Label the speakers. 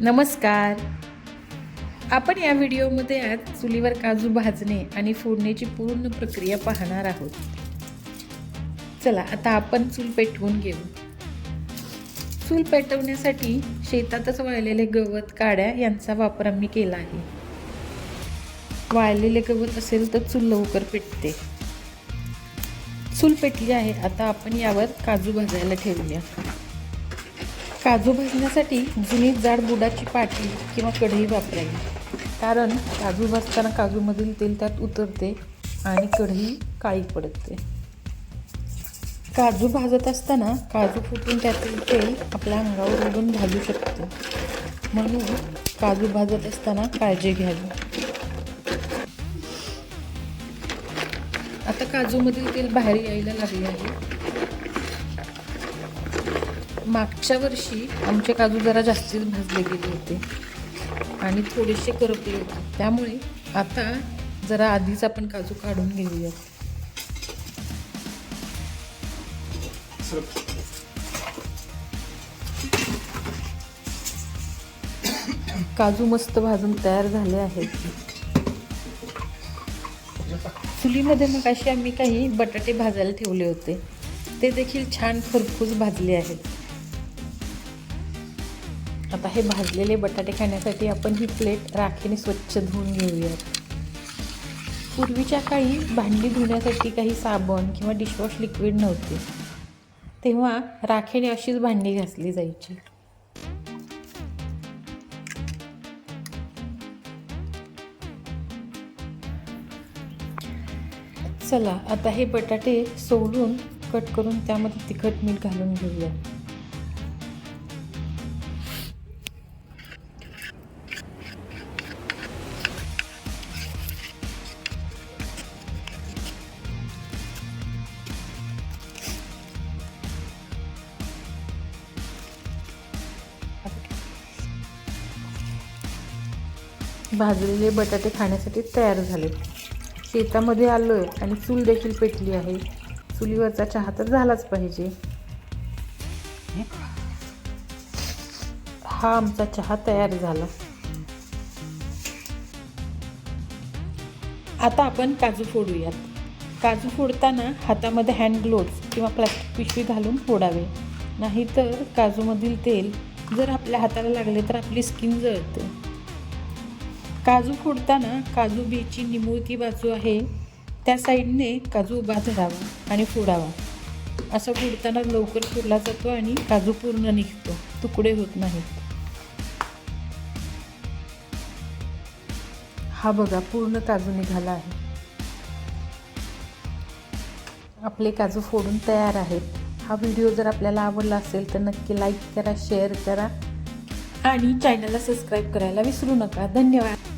Speaker 1: नमस्कार. आपण या व्हिडिओमध्ये आज चुलीवर काजू भाजणे आणि फोडण्याची पूर्ण प्रक्रिया पाहणार आहोत. चला आता आपण चूल पेटवून घेऊ. चूल पेटवण्यासाठी शेतातच वाळलेले गवत काड्या यांचा वापर आम्ही केला आहे. वाळलेले गवत असेल तर चूल लवकर पेटते. चूल पेटली आहे आता आपण यावर काजू भाजायला ठेवूया. काजू भाजण्यासाठी जुनी जाड बुडाची पाटी किंवा कढई वापरावी. कारण काजू भाजताना काजूमधील तेल त्यात उतरते आणि कढई काळी पडते. काजू भाजत असताना काजू फुटून त्यातील तेल आपल्या अंगावर उडून भाजू शकते. म्हणून काजू भाजत असताना काळजी घ्यावी. आता काजूमधील तेल बाहेर यायला लागले आहे. मागच्या वर्षी आमचे काजू जरा जास्तीच भाजले गेले होते. आणि थोडेसे करपले होते. त्यामुळे आता जरा आधीच आपण काजू काढून घेऊयात. काजू मस्त भाजून तयार झाले आहेत. चुलीमध्ये मग अशी आम्ही काही बटाटे भाजायला ठेवले होते. ते देखील छान खरपूस भाजले आहेत. आता हे भाजलेले बटाटे खाण्यासाठी आपण ही प्लेट राखेने स्वच्छ धुवून घेऊयात. पूर्वीच्या काळी भांडी धुण्यासाठी काही साबण किंवा डिशवॉश लिक्विड नव्हते. तेव्हा राखेने अशीच भांडी घासली जायची. चला आता हे बटाटे सोडून कट करून त्यामध्ये तिखट मीठ घालून घेऊया भाजलेले बटाटे खाण्यासाठी तयार झाले. शेतामध्ये आलो आहे आणि चूल देखील पेटली आहे. चुलीवरचा चहा तर झालाच पाहिजे. हा आमचा चहा तयार झाला. आता आपण काजू फोडूयात. काजू फोडताना हातामध्ये हँड ग्लोव्ज किंवा प्लास्टिक पिशवी घालून फोडावे. नाहीतर काजूमधील तेल जर आपल्या हाताला लागले तर आपली स्किन जळते. काजू फोडताना काजू बीची निमुळती बाजू आहे. त्या साईडने काजू उभा धरावा आणि फोडावा. असं फोडताना लवकर फोडला जातो आणि काजू पूर्ण निघतो. तुकडे होत नाहीत. हा बघा पूर्ण काजू निघाला आहे. आपले काजू फोडून तयार आहेत. हा व्हिडिओ जर आपल्याला आवडला असेल तर नक्की लाईक करा शेअर करा आणि चॅनलला सबस्क्राईब करायला विसरू नका. धन्यवाद.